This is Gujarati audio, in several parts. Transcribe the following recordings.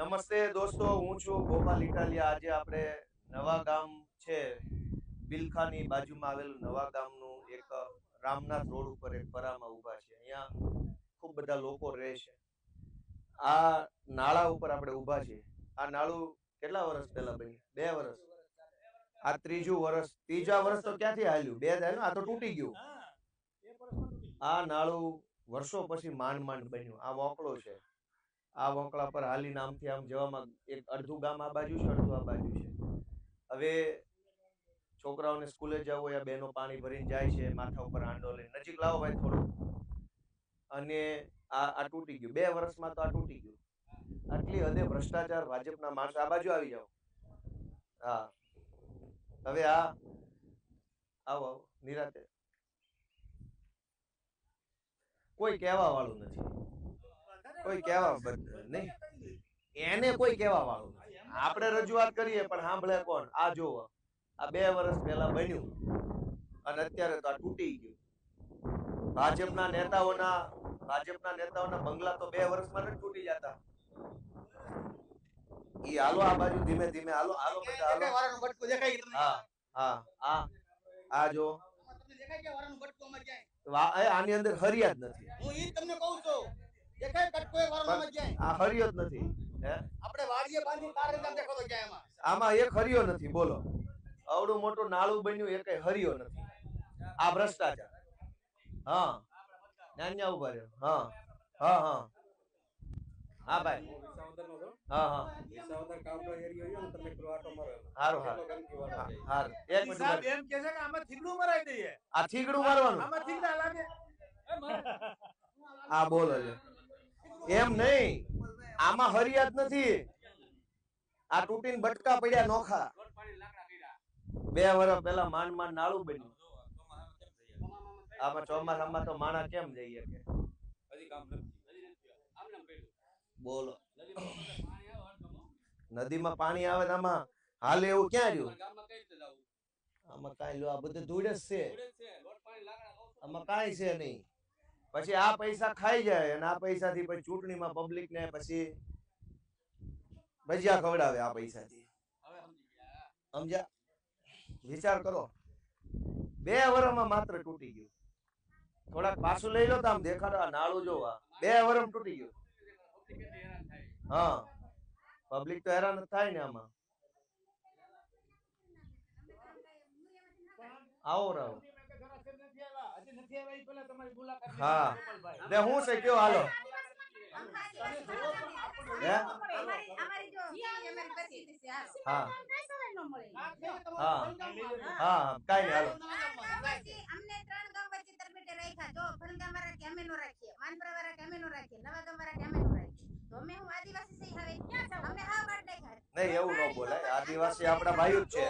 નમસ્તે દોસ્તો હું છું ગોપાલ ઇટાલિયા. આજે આપણે નવા ગામ છે બિલખાની બાજુમાં આવેલું નવા ગામનું એક રામનાથ રોડ ઉપર એક પરામાં ઊભા છે અહીંયા ખૂબ બધા લોકો રહે છે. આ નાળા ઉપર આપણે ઊભા છે આ નાળું કેટલા વર્ષ પહેલા બન્યું? બે વર્ષ. આ ત્રીજું વર્ષ. ત્રીજા વર્ષ તો ક્યાંથી હાલ્યું? બે થાય આ તો તૂટી ગયું. આ નાળું વર્ષો પછી માંડ માંડ બન્યું. આ મોકળો છે. આ વોકળા પર હાલી નામથી આમ જવામાં એક અડધું ગામ આ બાજુ છે, અડધું આ બાજુ છે. હવે છોકરાઓને સ્કૂલે જવું હોય, આ પાણી ભરીને જાય છે, માથા ઉપર હાંડો લઈને. નજીક લાવો ભાઈ થોડું. અને આ આ તૂટી ગયું. બે વર્ષમાં તો આ તૂટી ગયું. આટલી હદે ભ્રષ્ટાચાર ભાજપના માણસ. આ બાજુ આવી જાઓ. હા. હવે આ, આવો આવો. નિરાતે. કોઈ કહેવા વાળું નથી. કોઈ કહેવા નહીં. એને કોઈ કહેવા વાળું આપણે રજૂઆત કરીએ પણ સાંભળે કોણ? આ જોવો આ બે વર્ષ પહેલા બન્યું. અને અત્યારે તો આ તૂટી ગયું. ભાજપના નેતાઓના ભાજપના નેતાઓના બંગલા તો બે વર્ષમાં નથી તૂટી જતા. ઈ હાલો આ બાજુ ધીમે ધીમે હાલો હાલો બધા હાલો. હા હા આ આ જો. આની અંદર હરિયાદ નથી. હું ઈ તમને કહું છું. દેખાય? આ હરિયો જ નથી હે? આપણે વાડીએ બાંધીને તાર રીતે આમ દેખાતો ક્યાંય એમાં. આમાં એક હરિયો નથી બોલો. અવડું મોટું નાળું બન્યું એ કઈ હરિયો નથી. આ ભ્રષ્ટાચાર. હા. નાન્યા ઊભા રહ્યો. હા. હા હા. હા ભાઈ. હા હા. હારું હારું. હારું. એક મિનિટ સાહેબ એમ કે છે કે આમાં થીગડું મરાઈ દઈએ. આ થીગડું મારવાનું. આમાં થીગડા લાગે. આ બોલો છે એમ નહીં. આમાં હરિયાત નથી. આ તૂટીને બટકા પડ્યા નોખા. બે વર્ષ પેલા માંડ માંડ નાળું બન્યું. આમાં ચોમાસામાં તો માણા કેમ જઈએ કે બોલો. નદીમાં પાણી આવે આમાં હાલ એવું ક્યાં રહ્યું? આમાં કાંઈ લો, આ બધું ધૂળ જ છે. આમાં કાંઈ છે નહીં. પછી આ પૈસા ખાઈ જાય અને આ પૈસાથી પછી ચૂંટણીમાં પબ્લિક ને પછી ભજીયા ખવડાવે આ પૈસાથી. સમજ્યા? વિચાર કરો. બે વર્ષમાં માત્ર તૂટી ગયું. થોડાક પાછું લઈ લો તો આમ દેખાડો આ નાળું જોવા. બે વર્ષમાં તૂટી ગયું. હા. પબ્લિક તો હેરાન થાય ને આમાં. આવો રાવ હજી નથી આવ્યા ઈ પહેલા તમારી મુલાકાત હા. ને હું છે કયો હાલો? હા? હા. હા કાઈ નહીં હાલો. ત્રણ ગામ વચ્ચે તરબેટે રાખ્યા. જો ફલગામ વાળા કે નો રાખીએ. માનપરા વાળા નો રાખીએ. નવા ગામ વાળા નો રાખીએ. તો અમે હું આદિવાસી સહી હવે? અમે નાખ્યા નહીં એવું ન બોલાય. આદિવાસી આપણા ભાઈઓ જ છે.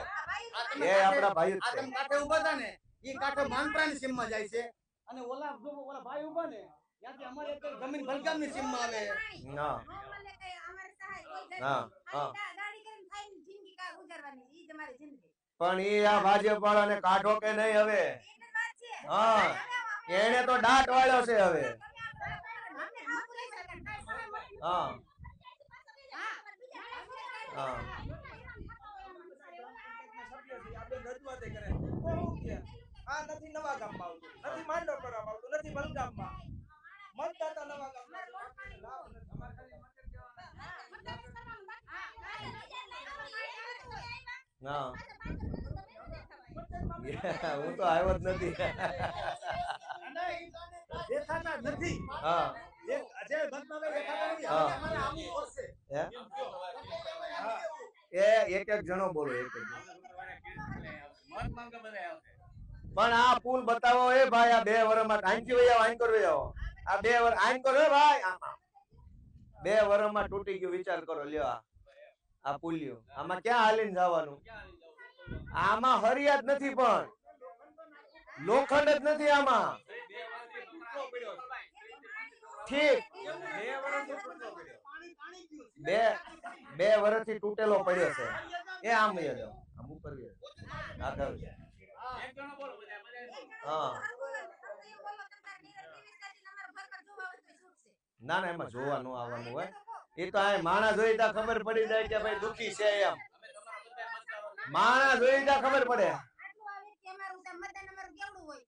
એ આપણા ભાઈઓ જ છે. તમે કાંઠે ઊભા હતા ને. ઈ કાંઠો માનપરાની સીમમાં જાય છે. અને ઓલા જો ઓલા ભાઈ ઊભા ને ત્યાંથી અમારે એક જમીન ભલગામની સીમમાં આવે. ના. મને અમારે સહાય કોઈ નથી. હા. હા ખાલી કરીને ખાઈને જિંદગી કા ગુજારવાની ઈ જ જિંદગી. પણ એ આ ભાજપ વાળાને કાઢો કે નહીં હવે? હા એને તો દાંત વાળ્યો છે હવે હા. હા આપણે રજૂઆત ય કરે. તો શું કે? આ નથી નવા ગામમાં આવતું. નથી માંડો કરવામાં આવતું નથી વલગામમાં મતદાતા નવા ગામમાં લાવો ને તમારે ખાલી મત ના હું. તો આવ્યો જ નથી. દેખાતા નથી. હા. હા. હે? એક એક જણો બોલો એક એક. પણ આ પુલ બતાવો એ ભાઈ, આ બે વર્ષમાં આંકી વઈ આવો, આંકોર આ બે વર, આંકર હે ભાઈ. બે વર્ષમાં તૂટી ગયું, વિચાર કરો, લ્યો આ. આ પુલિયો આમાં ક્યાં હાલીને જવાનું? આમાં હરિયાત નથી પણ. લોખંડ જ નથી આમાં. ઠીક. બે બે વર્ષથી તૂટેલો પડ્યો છે. એ આમ જાઓ આમ ઉપર જાઓ. આ. હા. ના ના, એમાં જોવાનું આવવાનું હોય. એ તો આ માણા જોઈ તા ખબર પડી જાય કે ભાઈ દુખી છે એમ. માણા જોઈ તા ખબર પડે.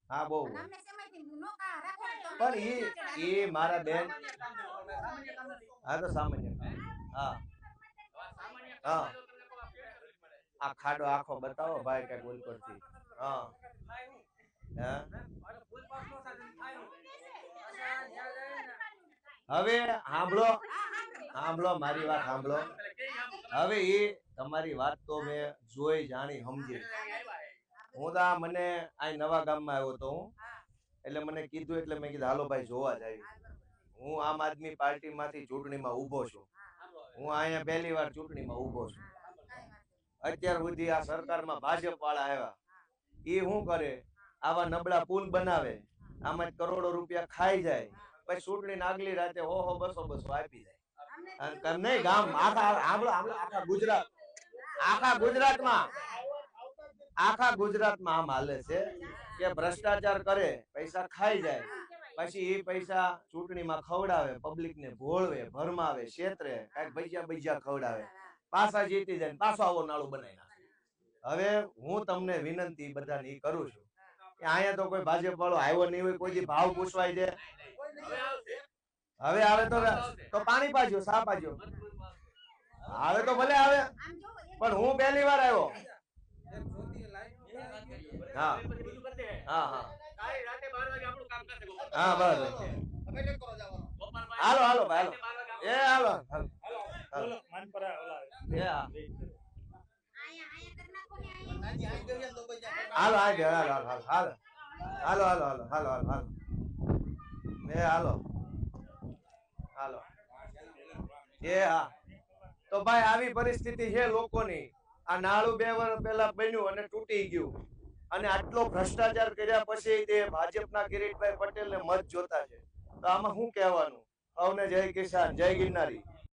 હા, બહુ. પણ એ એ મારા બેન હા, તો સામાન્ય. હા. હા. આ ખાડો આખો બતાવો, ભાઈ કઈ બોલકોટથી હા. હવે સાંભળો સાંભળો, મારી વાત સાંભળો. હવે એ તમારી વાત તો મેં જોઈ, જાણી, સમજી. હું તો મને આ નવા ગામમાં આવ્યો તો હું. એટલે મને કીધું, એટલે મેં કીધું, હાલો ભાઈ, જોવા જાય હું આમ આદમી પાર્ટીમાંથી ચૂંટણીમાં ઊભો છું. હું અહીંયા પહેલી વાર ચૂંટણીમાં ઊભો છું. અત્યાર સુધી આ સરકારમાં ભાજપ વાળા આવ્યા. એ શું કરે? આવા નબળા પુલ બનાવે. આમાં કરોડો રૂપિયા ખાઈ જાય. પછી ચૂંટણી આગલી રાતે ઓહો બસો બસો આપી જાય. નહીં ગામ આખા આંબળો આંબળો આખા ગુજરાત આખા ગુજરાતમાં. આખા ગુજરાતમાં આમ હાલે છે કે ભ્રષ્ટાચાર કરે પૈસા ખાઈ જાય. પછી એ પૈસા ચૂંટણીમાં ખવડાવે પબ્લિક ને ભોળવે ભરમાવે ક્ષેત્રે કાંઈક ભજીયા ભજીયા ખવડાવે. પાછા જીતી જાય ને પાછો આવો નાળું બનાવી નાખે. હવે હું તમને વિનંતી બધાને કરું છું અહીંયા તો કોઈ ભાજપ વાળો આવ્યો નહીં હોય કોઈ ભાવ પૂછવાય છે? હવે આવે તો તો પાણી પાજો સા પાજો. આવે તો ભલે આવે પણ હું પહેલી વાર આવ્યો. હા. હા હા. હા જવાનો હાલો હાલો ભાઈ હાલો. એ હાલો હાલો. બોલો, માનપરા ઓલા એ હા આયા આયા કરી નાખો ને આયા નાજી આઈ ગયો ને તો પછી આપણે હાલો હાલો હાલો હાલો હાલો હાલો હાલો હાલો હાલો હાલો એ હાલો હાલો એ હા તો ભાઈ આવી પરિસ્થિતિ છે લોકોની આ નાળું બે વર્ષ પહેલા બન્યું અને તૂટી ગયું અને આટલો ભ્રષ્ટાચાર કર્યા પછી તે ભાજપના કિરીટભાઈ પટેલને મત જોતા છે તો આમાં શું કહેવાનું અવને જય કિસાન જય ગિરનારી